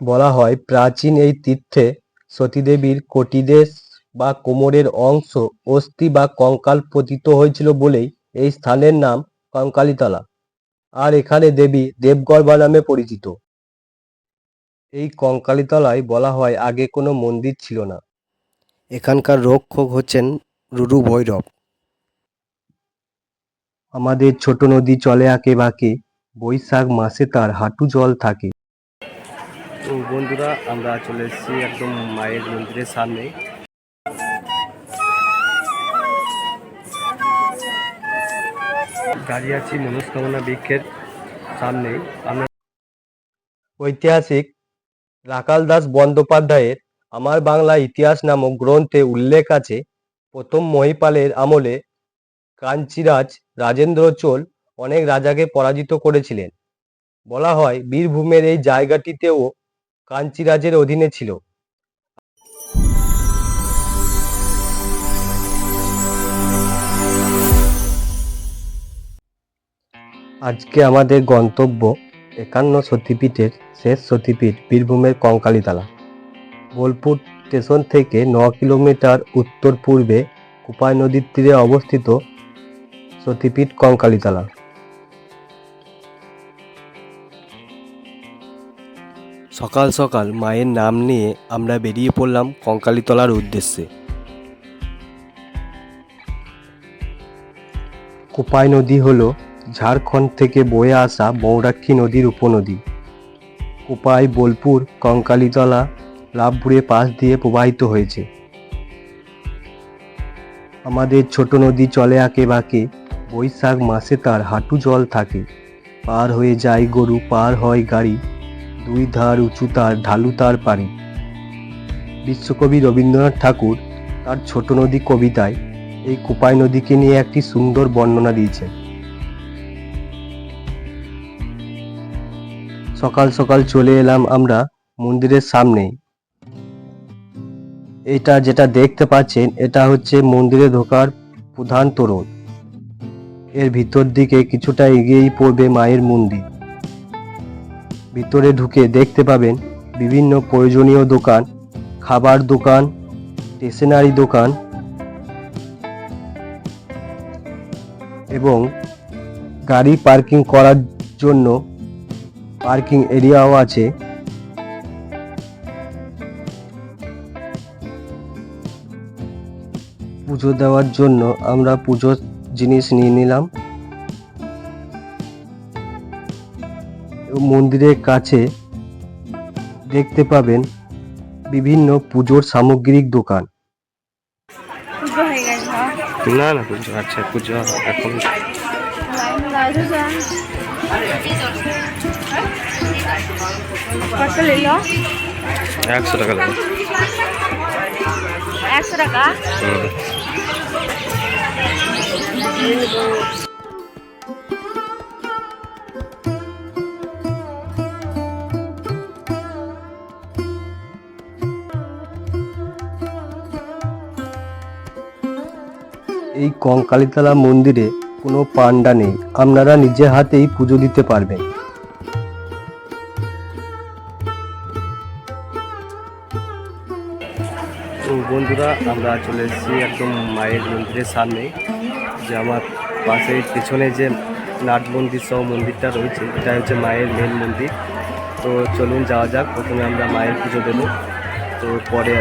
বলা হয়, প্রাচীন এই তীর্থে সতীদেবীর কটিদেশ বা কোমরের অংশ, অস্থি বা কঙ্কাল পতিত হয়েছিল বলেই এই স্থানের নাম কঙ্কালীতলা। আর এখানে দেবী দেবগর্ভা নামে পরিচিত। এই কঙ্কালীতলায় বলা হয়, আগে কোনো মন্দির ছিল না। এখানকার রক্ষক হচ্ছেন রুরু ভৈরব। আমাদের ছোট নদী চলে আঁকে বাঁকে, বৈশাখ মাসে তার হাঁটু জল থাকে। বন্ধুরা, আমরা চলে এসেছি একদম মায়ের মন্দিরের সামনে। দাঁড়িয়ে আছি মনস্কামনা বৃক্ষের সামনে। আমরা ঐতিহাসিক রাখাল দাস বন্দ্যোপাধ্যায়ের আমার বাংলা ইতিহাস নামক গ্রন্থে উল্লেখ আছে, প্রথম মহিপালের আমলে কাঞ্চিরাজ রাজেন্দ্র চোল অনেক রাজাকে পরাজিত করেছিলেন। বলা হয়, বীরভূমের এই জায়গাটিতেও কাঞ্চিরাজের অধীনে ছিল। আজকে আমাদের গন্তব্য একান্ন সতীপীঠের শেষ সতীপীঠ বীরভূমের কঙ্কালীতলা। বোলপুর স্টেশন থেকে ন কিলোমিটার উত্তর পূর্বে কুপাই নদীর তীরে অবস্থিত সতীপীঠ কঙ্কালীতলা। সকাল সকাল মায়ের নাম নিয়ে আমরা বেরিয়ে পড়লাম কঙ্কালীতলার উদ্দেশ্যে। কোপাই নদী হল ঝাড়খণ্ড থেকে বয়ে আসা বৌরাক্ষী নদীর উপনদী। কোপাই, বোলপুর, কঙ্কালীতলা লাভপুরের পাশ দিয়ে প্রবাহিত হয়েছে। আমাদের ছোট নদী চলে আঁকে বাঁকে, বৈশাখ মাসে তার হাঁটু জল থাকে। পার হয়ে যায় গরু, পার হয় গাড়ি। দুই ধার উঁচু তার ঢালু তার পারে বিশ্বকবি রবীন্দ্রনাথ ঠাকুর তার ছোট নদী কবিতায় এই কোপাই নদীকে নিয়ে একটি সুন্দর বর্ণনা দিয়েছেন। সকাল সকাল চলে এলাম আমরা মন্দিরের সামনে। এটা যেটা দেখতে পাচ্ছেন, এটা হচ্ছে মন্দিরে ঢোকার প্রধান তোরণ। এর ভিতর দিকে কিছুটা এগিয়েই পড়বে মায়ের মন্দির। ভিতরে ঢুকে দেখতে পাবেন বিভিন্ন প্রয়োজনীয় দোকান, খাবার দোকান স্টেশনারি দোকান এবং গাড়ি পার্কিং করার জন্য পার্কিং এরিয়াও আছে। পুজো দেওয়ার জন্য আমরা পুজোর জিনিস নিয়ে নিলাম। মন্দিরের কাছে দেখতে পাবেন বিভিন্ন পুজোর সামগ্রিক দোকান? না না পুজো আচ্ছা পুজো এখন। একশো টাকা একশো টাকা? এই কঙ্কালীতলা মন্দিরে কোনো পান্ডা নেই। আপনারা নিজে হাতেই পুজো দিতে পারবেন। বন্ধুরা, আমরা চলে এসেছি একদম মায়ের মন্দিরের সামনে, যে আমার পাশে পেছনে যে নাট মন্দির সহ মন্দিরটা রয়েছে, এটা হচ্ছে মায়ের মেন মন্দির। তো চলুন যাওয়া যাক। প্রথমে আমরা মায়ের পুজো দেবো। তো পরে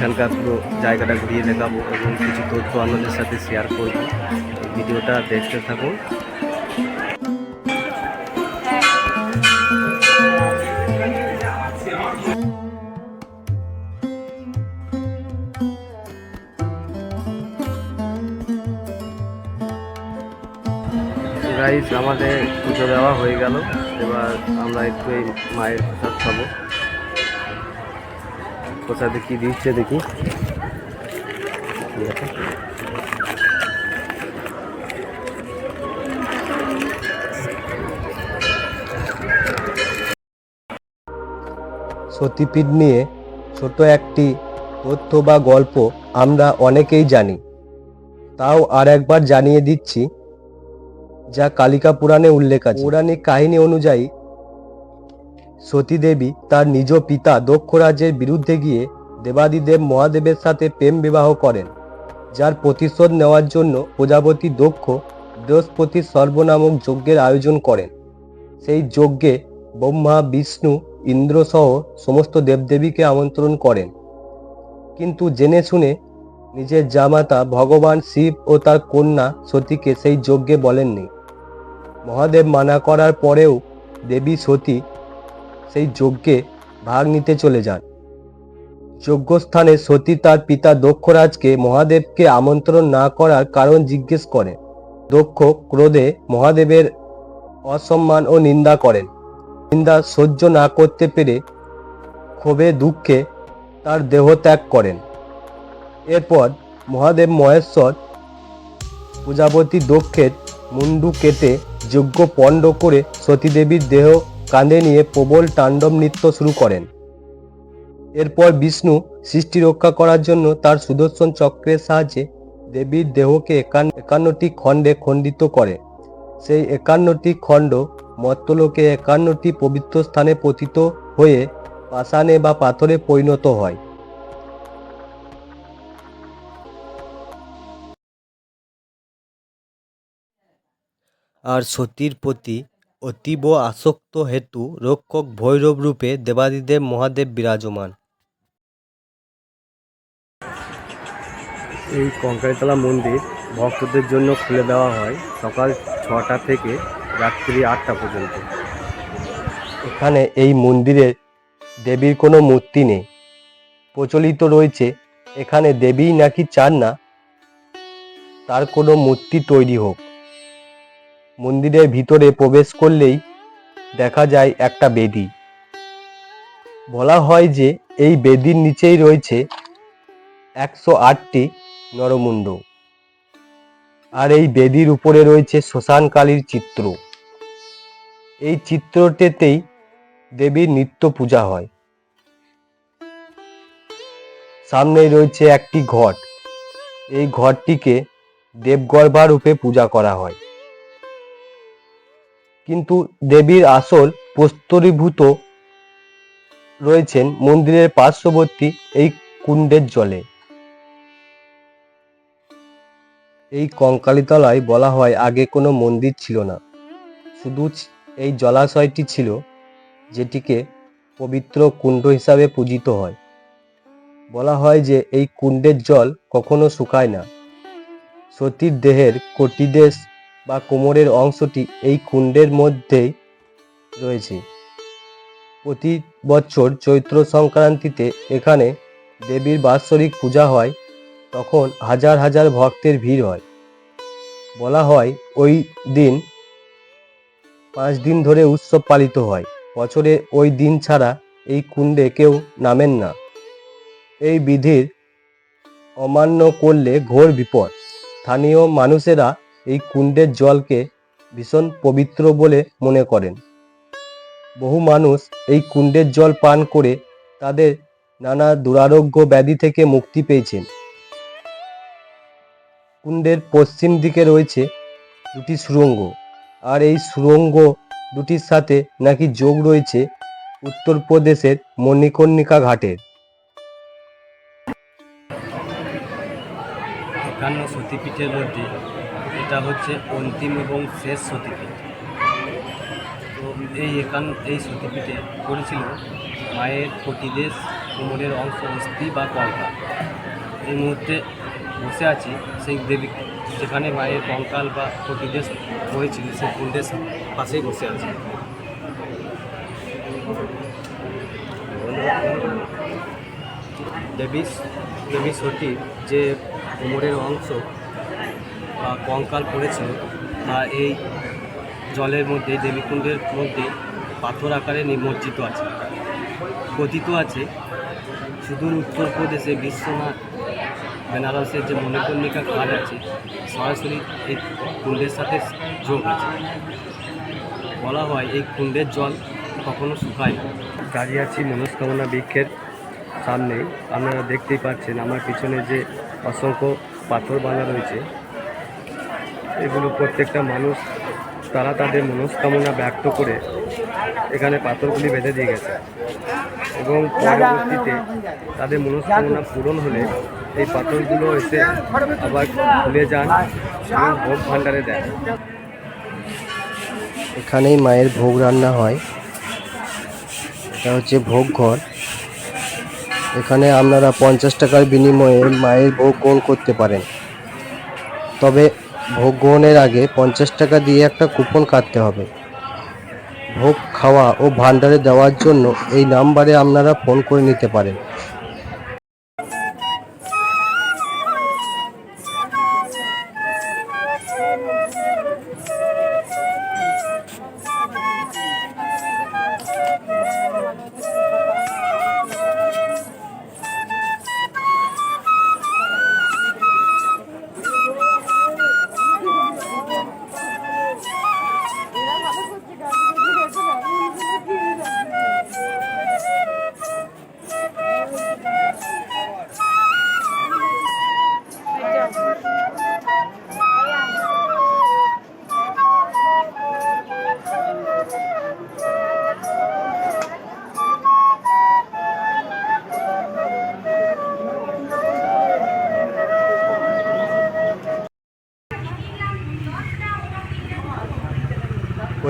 এখানকার পুরো জায়গাটা ঘুরিয়ে দেখাবো এবং কিছু তথ্য আপনাদের সাথে শেয়ার করব। ভিডিওটা দেখতে থাকুন। আমাদের পুজো দেওয়া হয়ে গেল। এবার আমরা একটু এই মায়ের প্রসাদ খাব। প্রসাদে কি দিচ্ছে দেখি। সতীপীঠ নিয়ে ছোট একটি তথ্য বা গল্প আমরা অনেকেই জানি। তাও আর একবার জানিয়ে দিচ্ছি, যা কালিকা পুরাণে উল্লেখ আছে। পৌরাণিক কাহিনী অনুযায়ী সতী দেবী তার নিজ পিতা দক্ষরাজের বিরুদ্ধে গিয়ে দেবাদিদেব মহাদেবের সাথে প্রেম বিবাহ করেন, যার প্রতিশোধ নেওয়ার জন্য প্রজাপতি দক্ষ বৃহস্পতির সর্বনামক যজ্ঞের আয়োজন করেন। সেই যজ্ঞে ব্রহ্মা, বিষ্ণু, ইন্দ্র সহ সমস্ত দেবদেবীকে আমন্ত্রণ করেন। কিন্তু জেনে শুনে নিজের জামাতা ভগবান শিব ও তার কন্যা সতীকে সেই যজ্ঞে বলেননি। মহাদেব মানা করার পরেও দেবী সতী সেই যজ্ঞে ভাগ নিতে চলে যান। যজ্ঞস্থানে সতী তার পিতা দক্ষরাজকে মহাদেবকে আমন্ত্রণ না করার কারণ জিজ্ঞেস করেন। দক্ষ ক্রোধে মহাদেবের অসম্মান ও নিন্দা করেন। নিন্দা সহ্য না করতে পেরে ক্ষোভে দুঃখে তার দেহ ত্যাগ করেন। এরপর মহাদেব মহেশ্বর প্রজাপতি দক্ষের মুন্ডু কেটে যজ্ঞ পণ্ড করে সতীদেবীর দেহ কাঁধে নিয়ে প্রবল তাণ্ডব নৃত্য শুরু করেন। এরপর বিষ্ণু সৃষ্টি রক্ষা করার জন্য তার সুদর্শন চক্রের সাহায্যে দেবীর দেহকে একান্ন একান্নটি খণ্ডে খণ্ডিত করে। সেই একান্নটি খণ্ড মর্তলোকে একান্নটি পবিত্র স্থানে পতিত হয়ে পাষাণে বা পাথরে পরিণত হয়। আর সতীর প্রতি অতীব আসক্ত হেতু রক্ষক ভৈরব রূপে দেবাদিদেব মহাদেব বিরাজমান। এই কঙ্কালীতলা মন্দির ভক্তদের জন্য খুলে দেওয়া হয় সকাল ছটা থেকে রাত্রি আটটা পর্যন্ত। এখানে এই মন্দিরে দেবীর কোনো মূর্তি নেই। প্রচলিত রয়েছে এখানে দেবী নাকি চান না তার কোনো মূর্তি তৈরি হোক। মন্দিরের ভিতরে প্রবেশ করলেই দেখা যায় একটা বেদি। বলা হয় যে এই বেদির নিচেই রয়েছে একশো আটটি নরমুণ্ড। আর এই বেদির উপরে রয়েছে শ্মশান কালীর চিত্র। এই চিত্রটিতেই দেবীর নিত্য পূজা হয়। সামনেই রয়েছে একটি ঘট। এই ঘরটিকে দেবগর্ভা রূপে পূজা করা হয়। কিন্তু দেবীর আসল প্রস্তরীভূত রয়েছেন মন্দিরের পার্শ্ববর্তী এই কুণ্ডের জলে। এই কঙ্কালীতলায় বলা হয় আগে কোনো মন্দির ছিল না। শুধু এই জলাশয়টি ছিল, যেটিকে পবিত্র কুণ্ড হিসাবে পূজিত হয়। বলা হয় যে এই কুণ্ডের জল কখনো শুকায় না। সতীর দেহের কটিদেশ বা কোমরের অংশটি এই কুণ্ডের মধ্যেই রয়েছে। প্রতি বছর চৈত্র সংক্রান্তিতে এখানে দেবীর বাৎসরিক পূজা হয়, তখন হাজার হাজার ভক্তের ভিড় হয়। বলা হয় ওই দিন পাঁচ দিন ধরে উৎসব পালিত হয়। বছরে ওই দিন ছাড়া এই কুণ্ডে কেউ নামেন না। এই বিধির অমান্য করলে ঘোর বিপদ। স্থানীয় মানুষেরা এই কুণ্ডের জলকে ভীষণ পবিত্র বলে মনে করেন। বহু মানুষ এই কুণ্ডের জল পান করে তাদের নানা দুরারোগ্য ব্যাধি থেকে মুক্তি পেয়েছেন। কুণ্ডের পশ্চিম দিকে রয়েছে দুটি সুরঙ্গ, আর এই সুরঙ্গ দুটির সাথে নাকি যোগ রয়েছে উত্তরপ্রদেশের মণিকর্ণিকা ঘাটের। একান্ন সতীপীঠের মধ্যে এটা হচ্ছে অন্তিম এবং শেষ সতীপীঠ তো এই একান, এই সতীপীঠে করেছিল মায়ের প্রতিদেশ কোমরের অংশ অস্থি বা কঙ্কাল। এই মুহূর্তে বসে আছি সেই দেবী যেখানে মায়ের কঙ্কাল বা প্রতিদেশ হয়েছিল সেই কুণ্ডের পাশেই বসে আছি। দেবী দেবী সতী যে কোমরের অংশ কঙ্কাল পড়েছিল তা এই জলের মধ্যে, দেবীকুণ্ডের মধ্যে পাথর আকারে নিমজ্জিত আছে, কথিত আছে। সুদূর উত্তরপ্রদেশে বিশ্বনাথ বেনারসের যে মণিকর্ণিকা ঘাট আছে, সরাসরি এই কুণ্ডের সাথে যোগ আছে। বলা হয় এই কুণ্ডের জল কখনো শুকায় না। দাঁড়িয়ে আছি, মনস্কামনা বৃক্ষের সামনে আপনারা দেখতেই পাচ্ছেন, আমার পিছনে যে অসংখ্য পাথর বাঁধা রয়েছে এগুলো প্রত্যেকটা মানুষ তারা তাদের মনস্কামনা ব্যক্ত করে এখানে পাথরগুলি বেঁধে দিয়ে গেছে। এবং পরবর্তীতে তাদের মনস্কামনা পূরণ হলে এই পাথরগুলো এসে আবার খুলে যান এবং ভোগ ভাণ্ডারে দেয় এখানেই মায়ের ভোগ রান্না হয়। এটা হচ্ছে ভোগ ঘর। এখানে আপনারা পঞ্চাশ টাকার বিনিময়ে মায়ের ভোগ গ্রহণ করতে পারেন। তবে ভোগ গ্রহণের আগে পঞ্চাশ টাকা দিয়ে একটা কুপন কাটতে হবে। ভোগ খাওয়া ও ভান্ডারে দেওয়ার জন্য এই নাম্বারে আপনারা ফোন করে নিতে পারেন।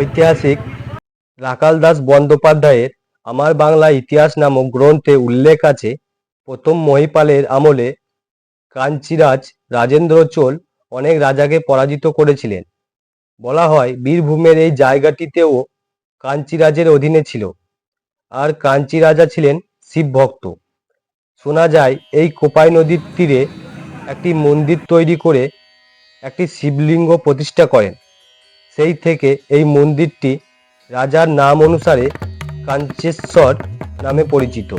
ঐতিহাসিক রাখাল দাস বন্দ্যোপাধ্যায়ের আমার বাংলা ইতিহাস নামক গ্রন্থে উল্লেখ আছে, প্রথম মহিপালের আমলে কাঞ্চিরাজ রাজেন্দ্র চোল অনেক রাজাকে পরাজিত করেছিলেন। বলা হয় বীরভূমের এই জায়গাটিতেও কাঞ্চিরাজের অধীনে ছিল। আর কাঞ্চি রাজা ছিলেন শিব ভক্ত। শোনা যায় এই কোপাই নদীর তীরে একটি মন্দির তৈরি করে একটি শিবলিঙ্গ প্রতিষ্ঠা করেন। সেই থেকে এই মন্দিরটি রাজার নাম অনুসারে কাঞ্চেশ্বর নামে পরিচিত।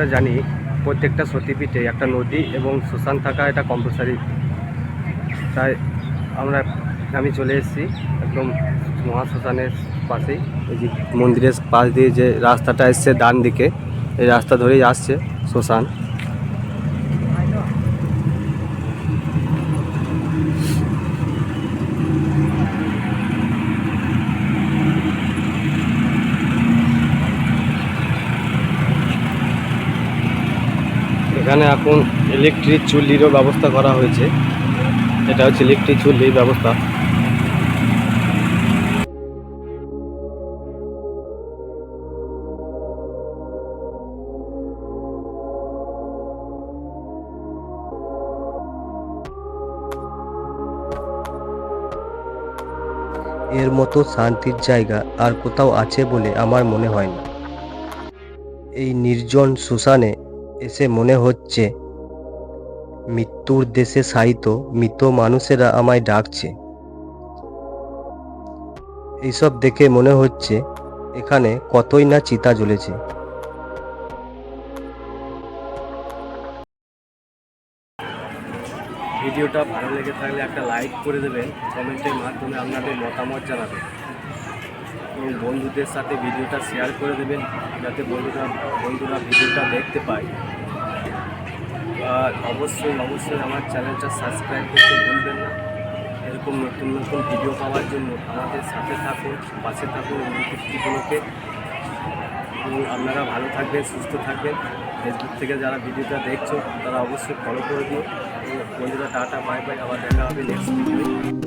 আমরা জানি প্রত্যেকটা সতীপীঠে একটা নদী এবং শ্মশান থাকা এটা কম্পালসারি তাই আমরা, আমি চলে এসেছি একদম মহাশ্মশানের পাশেই। ওই যে মন্দিরের পাশ দিয়ে যে রাস্তাটা এসছে ডান দিকে, এই রাস্তা ধরেই আসছে শ্মশান। এখানে এখন ইলেকট্রিক চুল্লিরও ব্যবস্থা করা হয়েছে। এটা হচ্ছে ইলেকট্রিক চুল্লির ব্যবস্থা। এর মতো শান্তির জায়গা আর কোথাও আছে বলে আমার মনে হয় না। এই নির্জন শ্মশানে এসে মনে হচ্ছে। মৃত্যুর দেশে সাহিত্য মৃত মানুষেরা আমায় ডাকছে। এইসব দেখে মনে হচ্ছে এখানে কতই না চিতা জ্বলেছে। ভিডিওটা ভালো লেগে থাকলে একটা লাইক করে দেবেন। কমেন্টের মাধ্যমে আপনাদের মতামত জানাবেন। এবং বন্ধুদের সাথে ভিডিওটা শেয়ার করে দেবেন, যাতে বন্ধুরা বন্ধুরা ভিডিওটা দেখতে পায়। আর অবশ্যই অবশ্যই আমার চ্যানেলটা সাবস্ক্রাইব করতে ভুলবেন না। এরকম নতুন নতুন ভিডিও পাওয়ার জন্য আমাদের সাথে থাকুন, পাশে থাকুন অনুভূতিগুলোকে আপনারা ভালো থাকবেন, সুস্থ থাকবেন। ফেসবুক থেকে যারা ভিডিওটা দেখছ, তারা অবশ্যই ফলো করে দিও। বন্ধুরা, টাটা বাই বাই আবার দেখা হবে নেক্সট ভিডিও